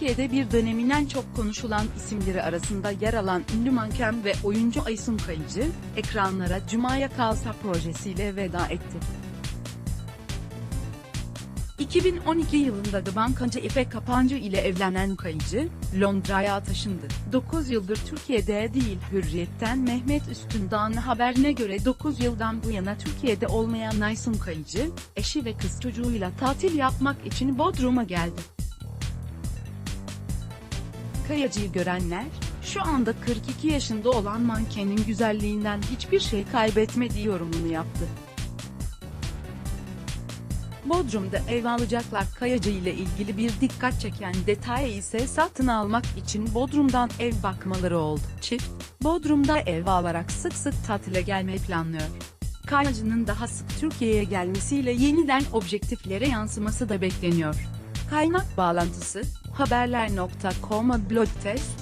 Türkiye'de bir dönemin en çok konuşulan isimleri arasında yer alan ünlü manken ve oyuncu Aysun Kayıcı, ekranlara Cuma'ya Kalsa projesiyle veda etti. 2012 yılında da bankacı Efe Kapancı ile evlenen Kayıcı, Londra'ya taşındı. 9 yıldır Türkiye'de değil Hürriyet'ten Mehmet Üstündağ'ın haberine göre 9 yıldan bu yana Türkiye'de olmayan Aysun Kayıcı, eşi ve kız çocuğuyla tatil yapmak için Bodrum'a geldi. Kayacı'yı görenler, şu anda 42 yaşında olan mankenin güzelliğinden hiçbir şey kaybetmediği yorumunu yaptı. Bodrum'da ev alacaklar Kayacı ile ilgili bir dikkat çeken detay ise satın almak için Bodrum'dan ev bakmaları oldu. Çift, Bodrum'da ev alarak sık sık tatile gelmeyi planlıyor. Kayacı'nın daha sık Türkiye'ye gelmesiyle yeniden objektiflere yansıması da bekleniyor. Kaynak bağlantısı, haberler.com'a blog test,